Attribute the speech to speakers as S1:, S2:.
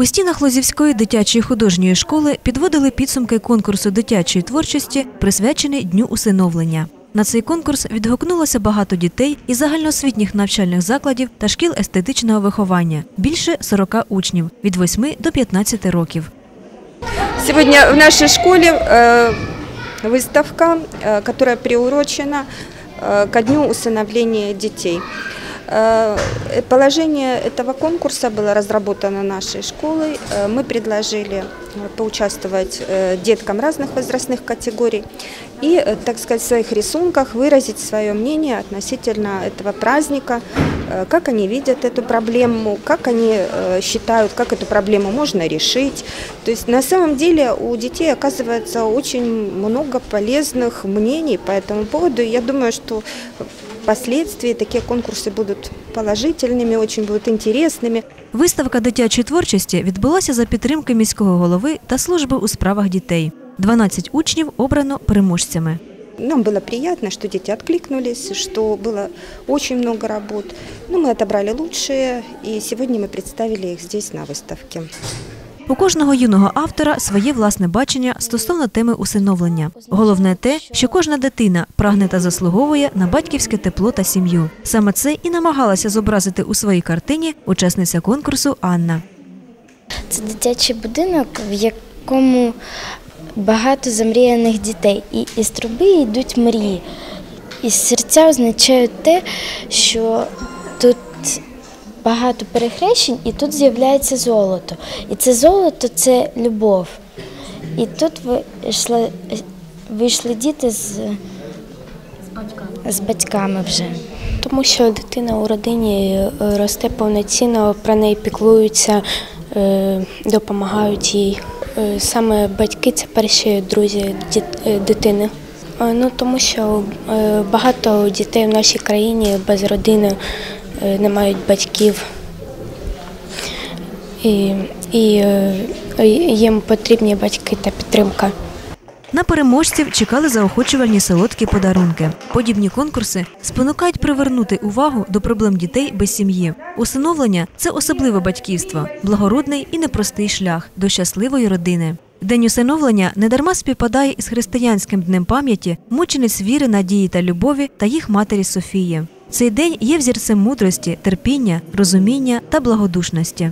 S1: У стінах Лозівської дитячої художньої школи підводили підсумки конкурсу дитячої творчості, присвячений Дню усиновлення. На цей конкурс відгукнулося багато дітей із загальноосвітніх навчальних закладів та шкіл естетичного виховання більше 40 учнів від 8 до 15 років.
S2: Сегодня в нашей школе э, выставка, э, которая приурочена э, ко дню усыновления детей. Э, Положение этого конкурса было разработано нашей школой. Э, Мы предложили э, поучаствовать деткам разных возрастных категорий и, так сказать, в своих рисунках выразить свое мнение относительно этого праздника, как они видят эту проблему, как они считают, как эту проблему можно решить. То есть на самом деле у детей оказывается очень много полезных мнений по этому поводу. Я думаю, что впоследствии такие конкурсы будут положительными, очень будут интересными.
S1: Виставка дитячої творчості відбулася за підтримки міського голови та служби у справах дітей. 12 учнів обрано переможцями.
S2: Нам было приятно, что дети откликнулись, что было очень много работ. Но мы отобрали лучшие, и сегодня мы представили их здесь на выставке.
S1: У кожного юного автора своє власне бачення стосовно теми усиновлення. Головне те, що кожна дитина прагне та заслуговує на батьківське тепло та сім'ю. Саме це і намагалася зобразити у своїй картині учасниця конкурсу Анна.
S3: Це дитячий будинок, в якому багато замріяних дітей. І із труби йдуть мрії. І серця означають те, що багато перехрещень, і тут з'являється золото. І це золото це любов. І тут вийшли, вийшли діти з, з батьками вже.
S4: Тому що дитина у родині е, росте повноцінно, про неї піклуються, е, допомагають їй. Е, Саме батьки це перші друзі дитини. Ну, тому що багато дітей в нашій країні без родини не мають батьків. І, і е, їм потрібні батьки та підтримка.
S1: На переможців чекали заохочувальні солодкі подарунки. Подібні конкурси спонукають привернути увагу до проблем дітей без сім'ї. Усиновлення це особливе батьківство, благородний і непростий шлях до щасливої родини. День усиновлення недарма співпадає із християнським днем пам'яті мучениць віри, надії та любові та їх матері Софії. Цей день є взірцем мудрості, терпіння, розуміння та благодушності.